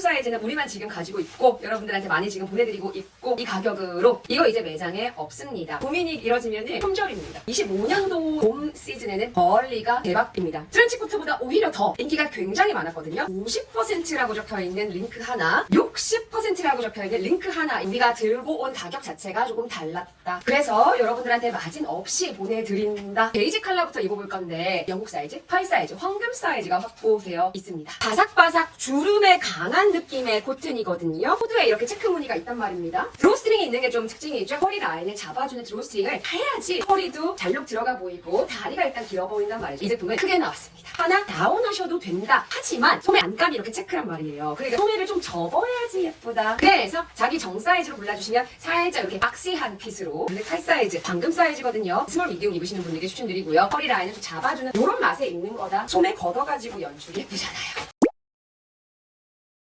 사이즈는 우리만 지금 가지고 있고 여러분들한테 많이 지금 보내드리고 있고 이 가격으로 이거 이제 매장에 없습니다. 고민이 이뤄지면 품절입니다. 25년도 봄 시즌에는 벌리가 대박입니다. 트렌치코트보다 오히려 더 인기가 굉장히 많았거든요. 50%라고 적혀있는 링크 하나, 60%라고 적혀있는 링크 하나 우리가 들고 온 가격 자체가 조금 달랐다. 그래서 여러분들한테 마진 없이 보내드린다. 베이지 컬러부터 입어볼 건데 영국 사이즈, 파이 사이즈, 황금 사이즈가 확보되어 있습니다. 바삭바삭 주름에 강한 느낌의 코튼이거든요. 후드에 이렇게 체크 무늬가 있단 말입니다. 드로스트링이 있는 게 좀 특징이죠. 허리 라인을 잡아주는 드로스트링을 해야지 허리도 잘록 들어가 보이고 다리가 일단 길어 보인단 말이죠. 이 제품은 크게 나왔습니다. 하나 다운하셔도 된다. 하지만 소매 안감이 이렇게 체크란 말이에요. 그러니까 소매를 좀 접어야지 예쁘다. 그래서 자기 정 사이즈로 골라주시면 살짝 이렇게 박시한 핏으로 블랙 팔 사이즈, 방금 사이즈거든요. 스몰 미디움 입으시는 분들께 추천드리고요. 허리 라인을 좀 잡아주는 이런 맛에 입는 거다. 소매 걷어가지고 연출 예쁘잖아요.